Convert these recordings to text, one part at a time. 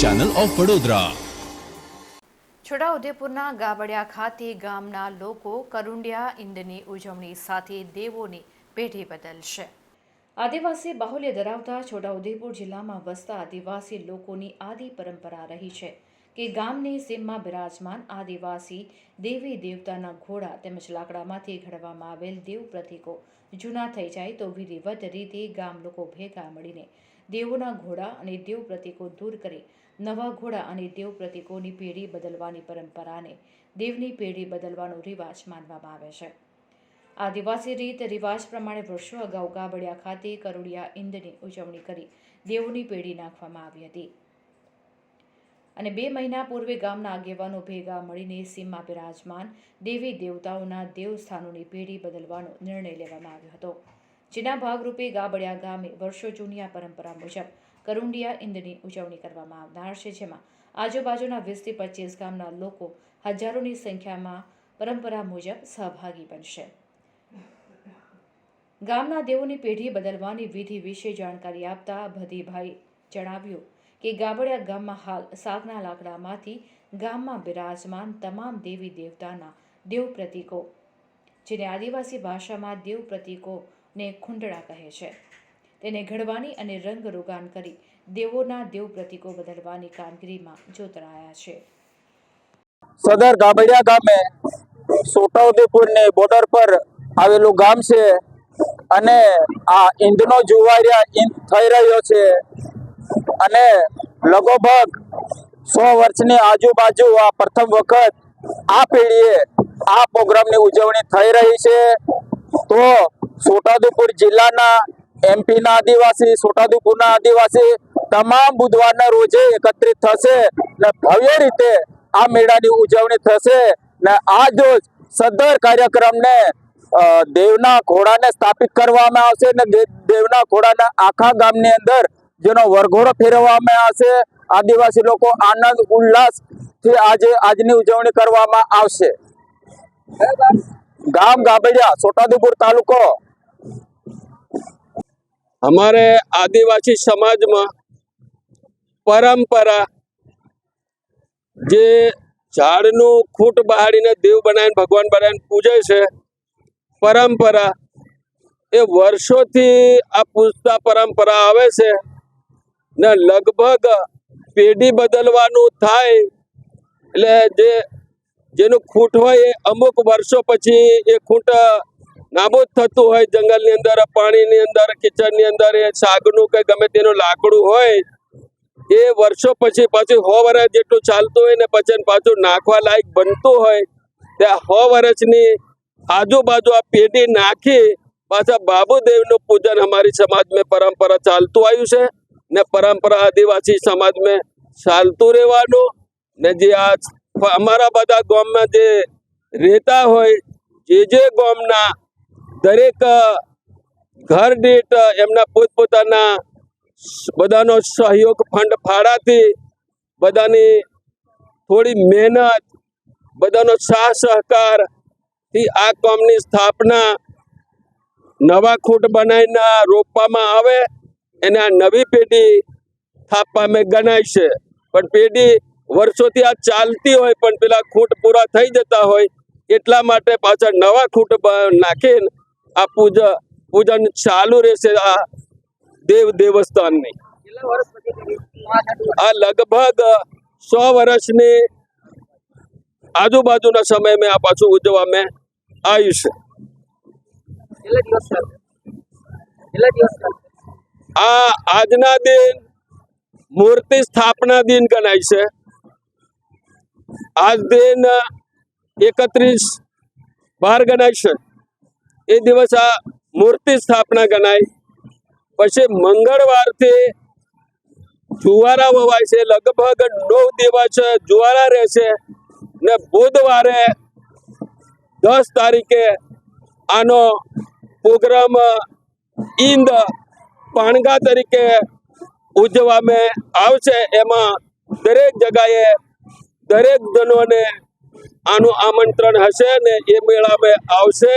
Channel of Vadodara છોટાઉદેપુરના ગાબડિયા ખાતે ગામના લોકો કરુંડિયા ઈંદની ઉજવણી સાથે દેવોની પેઢી બદલશે. આદિવાસી બાહુલ્ય ધરાવતા છોટાઉદેપુર જિલ્લામાં વસતા આદિવાસી લોકોની આદિ પરંપરા રહી છે કે ગામની સીમમાં બિરાજમાન આદિવાસી દેવી દેવતાના ઘોડા તેમજ લાકડામાંથી ઘડવામાં આવેલ દેવ પ્રતીકો જૂના થઈ જાય તો વિધિવત રીતે ગામ લોકો ભેગા મળીને દેવોના ઘોડા અને દેવ પ્રતીકો દૂર કરી નવા ઘોડા અને દેવ પ્રતીકોની પેઢી બદલવાની પરંપરાને દેવની પેઢી બદલવાનો રિવાજ માનવામાં આવે છે. આદિવાસી રીત રિવાજ પ્રમાણે વર્ષો અગાઉ ગાબડિયા ખાતે કરોડિયા ઈંદની ઉજવણી કરી દેવોની પેઢી નાખવામાં આવી હતી. અને બે મહિના પૂર્વે ગામના આગેવાનો ભેગા મળીને સીમમાં બિરાજમાન દેવી દેવતાઓના દેવસ્થાનોની પેઢી બદલવાનો નિર્ણય લેવામાં આવ્યો હતો. જેના ભાગરૂપે ગાબડિયા ગામે વર્ષો જૂની આ પરંપરા મુજબ કરુંડિયા ઈંદની ઉજવણી કરવામાં આવનાર છે, જેમાં આજુબાજુના વીસથી પચીસ ગામના લોકો હજારોની સંખ્યામાં પરંપરા મુજબ સહભાગી બનશે. ગામના દેવોની પેઢી બદલવાની વિધિ વિશે જાણકારી આપતા ભદીભાઈ જણાવ્યું કે ગાબડિયા ગામમાં હાલ સાગના લાકડામાંથી ગામમાં બિરાજમાન તમામ દેવી દેવતાના દેવ પ્રતીકો, જેને આદિવાસી ભાષામાં દેવ પ્રતીકોને ખૂંડડા કહે છે. તેને ઘડવાની અને રંગરોગાન કરી દેવોના દેવ પ્રતીકો બદલવાની કામગીરીમાં જોતરાયા છે. સદર ગાબડિયા ગામે છોટાઉદેપુર ને બોર્ડર પર આવેલું ગામ છે અને આ ઈંધનો જુવારિયા થઈ રહ્યો છે અને લગભગ સો વર્ષની આજુબાજુ આ પ્રથમ વખત આ પેઢીએ આ પ્રોગ્રામની ઉજવણી થઈ રહી છે. તો છોટાઉદેપુર જિલ્લાના એમપીના આદિવાસી, છોટાઉદેપુરના આદિવાસી તમામ બુધવારના રોજે એકત્રિત થશે ને ભવ્ય રીતે આ મેળાની ઉજવણી થશે ને આજ રોજ સદર કાર્યક્રમને દેવના ઘોડાને સ્થાપિત કરવામાં આવશે ને દેવના ઘોડાના આખા ગામની અંદર જેનો વરઘોડો ફેરવવામાં આવશે. આદિવાસી લોકો આનંદ, ઉલ્લાસથી આજે, આજની ઉજવણી કરવામાં આવશે. ગામ ગાબડિયા, છોટાઉદેપુર તાલુકો. અમારે આદિવાસી સમાજમાં પરંપરા જે ઝાડનું ખૂટ બહાડીને દેવ બનાવીને ભગવાન બનાવીને પૂજે છે, પરંપરા એ વર્ષોથી આ પૂજતા પરંપરા આવે છે ને લગભગ પેઢી બદલવાનું થાય એટલે જે, જેનું ખૂટ હોય એ અમુક વર્ષો પછી એ ખૂટ નાબૂદ થતું હોય, જંગલની અંદર, પાણીની અંદર, કિચનની અંદર, એ શાકનું કે ગમે તેનું લાકડું હોય, એ વર્ષો પછી પાછું સો વર્ષ જેટલું ચાલતું હોય ને પછી પાછું નાખવા લાયક બનતું હોય, ત્યાં સો વર્ષની આજુબાજુ આ પેઢી નાખી, પાછા બાબુદેવનું પૂજન અમારી સમાજમાં પરંપરા ચાલતું આવ્યું છે ને પરંપરા આદિવાસી સમાજમાં ચાલતું રહેવાનું ને જે આ અમારા બધા ગામમાં જે રહેતા હોય, જે જે ગામના દરેક ઘર દીઠ એમના પોતપોતાના બધાનો સહયોગ ફંડ ફાળાથી બધાની થોડી મહેનત, બધાનો સાહ સહકારથી આ કોમની સ્થાપના નવા ખૂટ બનાવીને રોપવામાં આવે, એને આ નવી પેઢી સ્થાપવામાં ગણાય છે. પણ પેઢી વર્ષોથી આ ચાલતી હોય, પણ પેલા ખૂટ પૂરા થઈ જતા હોય, એટલા માટે પાછળ નવા ખૂટ નાખીને આ પૂજા, પૂજન ચાલુ રહેશે આ દેવ દેવસ્થાનની. આ લગભગ સો વર્ષની આજુબાજુના સમયમાં આ પાછું ઉજવવામાં આવ્યું છે. આ આજના દિન મૂર્તિ સ્થાપના દિન ગણાય છે. આજ દિન એકત્રીસ બાર ગણાય છે. એ દિવસ આ મૂર્તિ સ્થાપના ગણાય. પછી મંગળવારથી જુવારા વવાય છે, લગભગ નવ દિવસ જુવારા રહેશે ને બુધવારે દસ તારીખે આનો પ્રોગ્રામ ઈંદ પાણગા તરીકે ઉજવવામાં આવશે. એમાં દરેક જગાએ દરેક જનોને આનું આમંત્રણ હશે ને એ મેળામાં આવશે.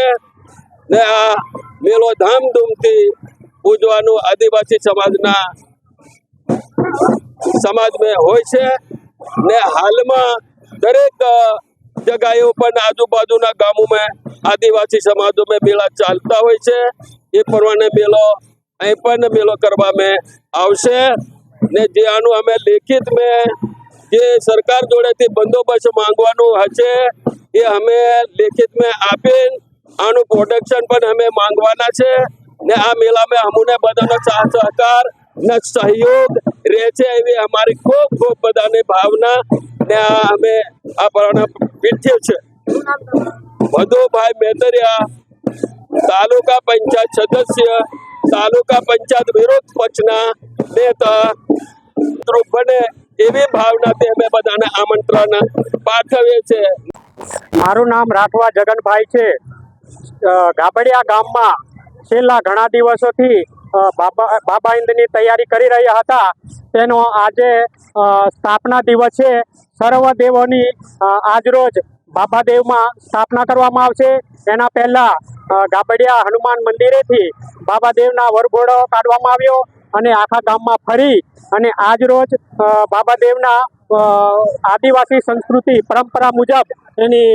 ને આ મેળો ધામધૂમથી ઉજવાનું આદિવાસી સમાજના સમાજમાં હોય છે ને હાલમાં દરેક જગાએ પણ આજુબાજુના ગામોમાં આદિવાસી સમાજોમાં મેળા ચાલતા હોય છે. એ પ્રમાણે મેળો અહીં પણ મેળો કરવામાં આવશે ને જે આનું અમે લેખિત મેં જે સરકાર જોડેથી બંદોબસ્ત માંગવાનું હશે એ અમે લેખિત મેં આપીને આનું પ્રોટેક્શન પણ અમે માંગવાના છે ને આ મેળામાં અમુને બધાનો સાથ સહકાર ને સહયોગ રહે છે એવી અમારી ખૂબ ખૂબ બધાની ભાવના ને આ અમે આ પ્રમાણે પીઠ્યું છે. મધુભાઈ મેદરિયા તાલુકા પંચાયત સદસ્ય, તાલુકા પંચાયત વિરોધ પક્ષના નેતા બને એવી ભાવનાથી અમે બધાને આમંત્રણ પાઠવીએ છીએ. મારું નામ રાઠવા જગનભાઈ છે. ગાબડિયા ગામમાં છેલ્લા ઘણા દિવસોથી બાબા બાબા ઈંદની તૈયારી કરી રહ્યા હતા. તેનો આજે સ્થાપના દિવસ છે. સર્વ દેવોની આજરોજ બાબાદેવમાં સ્થાપના કરવામાં આવશે. એના પહેલા ગાબડિયા હનુમાન મંદિરેથી બાબાદેવના વરઘોડો કાઢવામાં આવ્યો અને આખા ગામમાં ફરી અને આજરોજ બાબાદેવના આદિવાસી સંસ્કૃતિ પરંપરા મુજબ એની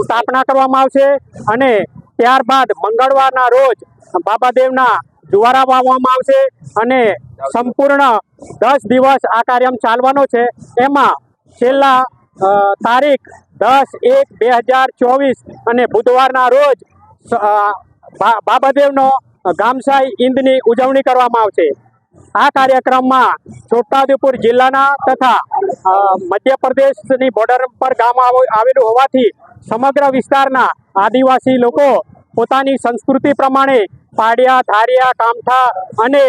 સ્થાપના કરવામાં આવશે. અને ત્યારબાદ મંગળવારના રોજ બાબાદેવના જુવારા વાવવામાં આવશે અને સંપૂર્ણ દસ દિવસ આ કાર્યક્રમ ચાલવાનો છે. એમાં છેલ્લા તારીખ દસ એક બે હજાર ચોવીસ અને બુધવારના રોજ બાબાદેવનો ગામસાઈ ઈંદની ઉજવણી કરવામાં આવશે. આ કાર્યક્રમમાં છોટાઉદેપુર જિલ્લાના તથા મધ્યપ્રદેશની બોર્ડર પર ગામ આવો- આવેલું હોવાથી સમગ્ર વિસ્તારના આદિવાસી લોકો પોતાની સંસ્કૃતિ પ્રમાણે પાડિયા, ધારિયા, કામઠા અને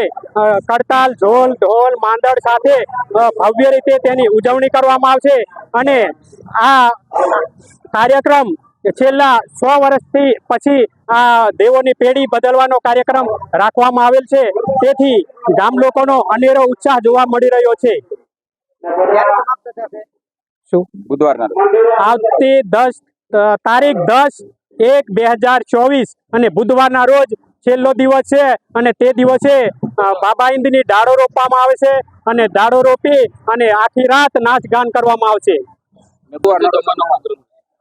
કડતાલ ઢોલ ઢોલ માંદળ સાથે ભવ્ય રીતે તેની ઉજવણી કરવામાં આવશે અને આ કાર્યક્રમ છેલ્લા સો વર્ષથી પછી આ દેવોની પેઢી બદલવાનો કાર્યક્રમ રાખવામાં આવેલ છે. તેથી ગામ લોકોનો અનેરો ઉત્સાહ જોવા મળી રહ્યો છે. શું? બુધવારના આવતી દસ તારીખ દસ એક બે હજાર ચોવીસ અને બુધવારના રોજ છેલ્લો દિવસ છે અને તે દિવસે બાબા ઇન્દની ડાળો રોપવામાં આવે છે અને ડાળો રોપી અને આખી રાત નાચ ગાન કરવામાં આવશે.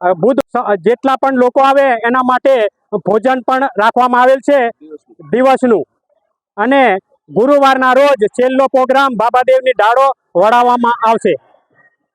બુધ જેટલા પણ લોકો આવે એના માટે ભોજન પણ રાખવામાં આવેલ છે દિવસનું. અને ગુરુવારના રોજ છેલ્લો પ્રોગ્રામ બાબાદેવની ડાળો વળાવવામાં આવશે.